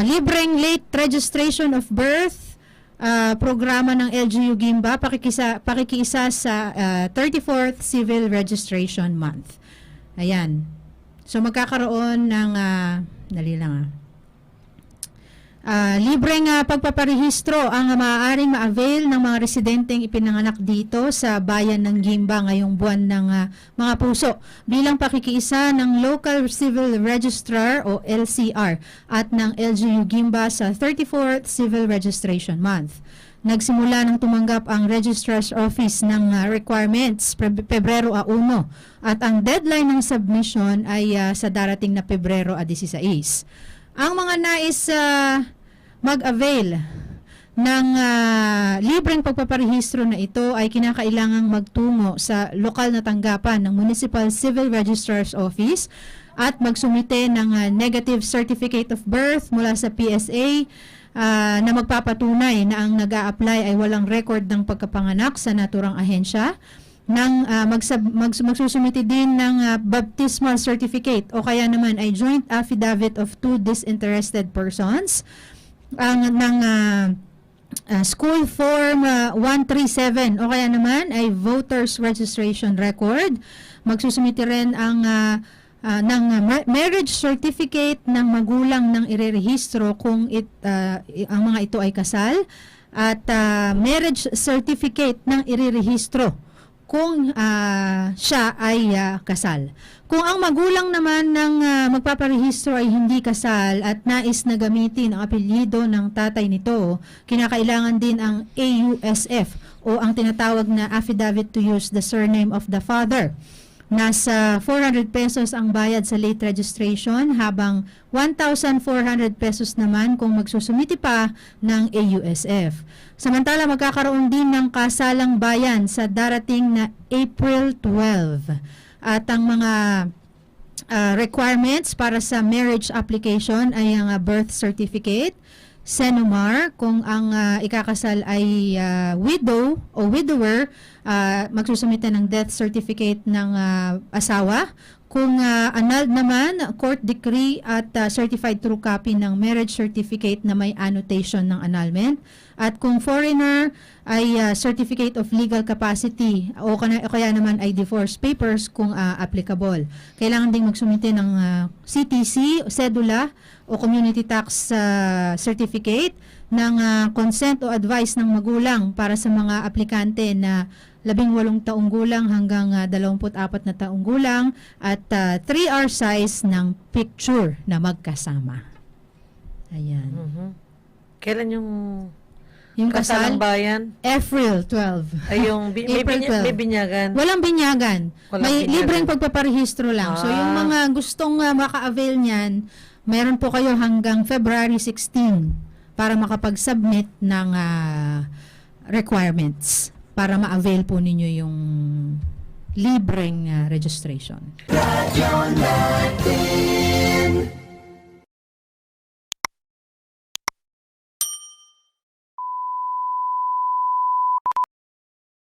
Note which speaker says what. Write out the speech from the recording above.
Speaker 1: ah, libreng late registration of birth, ah, programa ng LGU Gimba, pakikisa, pakikiisa sa ah, 34th Civil Registration Month. Ayan. So magkakaroon ng, ah, dali lang ah. Ah, libreng pagpaparehistro ang maaaring ma-avail ng mga residenteng ipinanganak dito sa bayan ng Gimba ngayong buwan ng ah, mga puso bilang pakikiisa ng Local Civil Registrar o LCR at ng LGU Gimba sa 34th Civil Registration Month. Nagsimula nang tumanggap ang Registrar's Office ng ah, requirements Pe- Pebrero a 1 at ang deadline ng submission ay ah, sa darating na Pebrero a 16. Ang mga nais ah, mag-avail ng ah, libreng pagpaparehistro na ito ay kinakailangang magtungo sa lokal na tanggapan ng Municipal Civil Registrar's Office at magsumite ng ah, negative certificate of birth mula sa PSA ah, na magpapatunay na ang nag apply ay walang record ng pagkapanganak sa naturang ahensya ng ah, magsab, mags, magsusumite din ng ah, baptismal certificate o kaya naman ay joint affidavit of two disinterested persons ang ng ah, ah, school form ah, 137 o kaya naman ay voters registration record. Magsusumite rin ang ah, ah, ng ma- marriage certificate ng magulang ng irerehistro kung it, i- ang mga ito ay kasal at ah, marriage certificate ng irerehistro kung ah, siya ay ah, kasal. Kung ang magulang naman ng ah, magpaparehistro ay hindi kasal at nais na gamitin ang apelyido ng tatay nito, kinakailangan din ang AUSF o ang tinatawag na Affidavit to Use the Surname of the Father. Nasa 400 pesos ang bayad sa late registration habang 1,400 pesos naman kung magsusumiti pa ng AUSF. Samantala magkakaroon din ng kasalang bayan sa darating na April 12. At ang mga ah, requirements para sa marriage application ay ang ah, birth certificate, Senomar, kung ang ah, ikakasal ay ah, widow o widower, ah, magsusumite ng death certificate ng ah, asawa. Kung ah, annulled naman, court decree at ah, certified true copy ng marriage certificate na may annotation ng annulment. At kung foreigner, ay ah, certificate of legal capacity o kaya naman ay divorce papers kung ah, applicable. Kailangan ding magsumite ng ah, CTC, sedula o community tax ah, certificate ng ah, consent o advice ng magulang para sa mga aplikante na labing walong taong gulang hanggang ah, 24 na taong gulang at 3R size ng picture na magkasama. Ayan.
Speaker 2: Mhm. Kailan yung
Speaker 1: Yung kasal,
Speaker 2: bayan?
Speaker 1: April 12.
Speaker 2: Ay, yung bi- may,
Speaker 1: April
Speaker 2: binya-
Speaker 1: 12.
Speaker 2: may binyagan.
Speaker 1: Walang binyagan.
Speaker 2: Walang
Speaker 1: May
Speaker 2: binyagan.
Speaker 1: libreng pagpaparehistro lang. So yung
Speaker 2: Ah.
Speaker 1: mga gustong uh, maka-avail niyan, meron po kayo hanggang February 16 para makapag-submit ng ah, requirements para ma-avail po ninyo yung libreng ah, registration.
Speaker 3: Radyo natin